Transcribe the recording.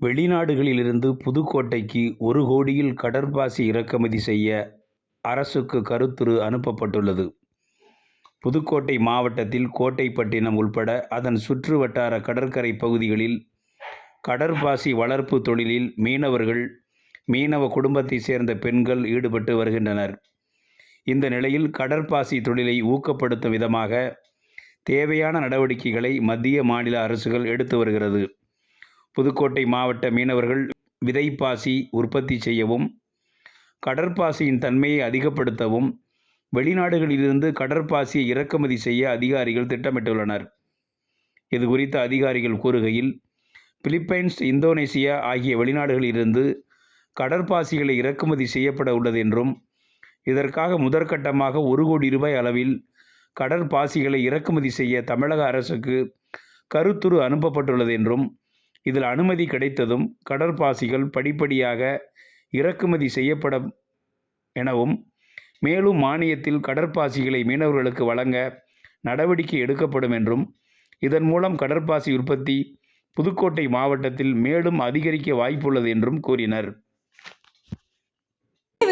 வெளிநாடுகளிலிருந்து புதுக்கோட்டைக்கு ஒரு கோடியில் கடற்பாசி இறக்குமதி செய்ய அரசுக்கு கருத்துரு அனுப்பப்பட்டுள்ளது. புதுக்கோட்டை மாவட்டத்தில் கோட்டைப்பட்டினம் உள்பட அதன் சுற்று வட்டார கடற்கரை பகுதிகளில் கடற்பாசி வளர்ப்பு தொழிலில் மீனவர்கள், மீனவ குடும்பத்தை சேர்ந்த பெண்கள் ஈடுபட்டு வருகின்றனர். இந்த நிலையில் கடற்பாசி தொழிலை ஊக்கப்படுத்தும் விதமாக தேவையான நடவடிக்கைகளை மத்திய, மாநில அரசுகள் எடுத்து வருகிறது. புதுக்கோட்டை மாவட்ட மீனவர்கள் விதைப்பாசி உற்பத்தி செய்யவும், கடற்பாசியின் தன்மையை அதிகப்படுத்தவும் வெளிநாடுகளிலிருந்து கடற்பாசியை இறக்குமதி செய்ய அதிகாரிகள் திட்டமிட்டுள்ளனர். இதுகுறித்து அதிகாரிகள் கூறுகையில், பிலிப்பைன்ஸ், இந்தோனேசியா ஆகிய வெளிநாடுகளிலிருந்து கடற்பாசிகளை இறக்குமதி செய்யப்பட உள்ளது என்றும், இதற்காக முதற்கட்டமாக ஒரு கோடி ரூபாய் அளவில் கடற்பாசிகளை இறக்குமதி செய்ய தமிழக அரசுக்கு கருத்துரு அனுப்பப்பட்டுள்ளது என்றும், இதில் அனுமதி கிடைத்ததும் கடற்பாசிகள் படிப்படியாக இறக்குமதி செய்யப்படும் எனவும், மேலும் மானியத்தில் கடற்பாசிகளை மீனவர்களுக்கு வழங்க நடவடிக்கை எடுக்கப்படும் என்றும், இதன் மூலம் கடற்பாசி உற்பத்தி புதுக்கோட்டை மாவட்டத்தில் மேலும் அதிகரிக்க வாய்ப்புள்ளது என்றும் கூறினர்.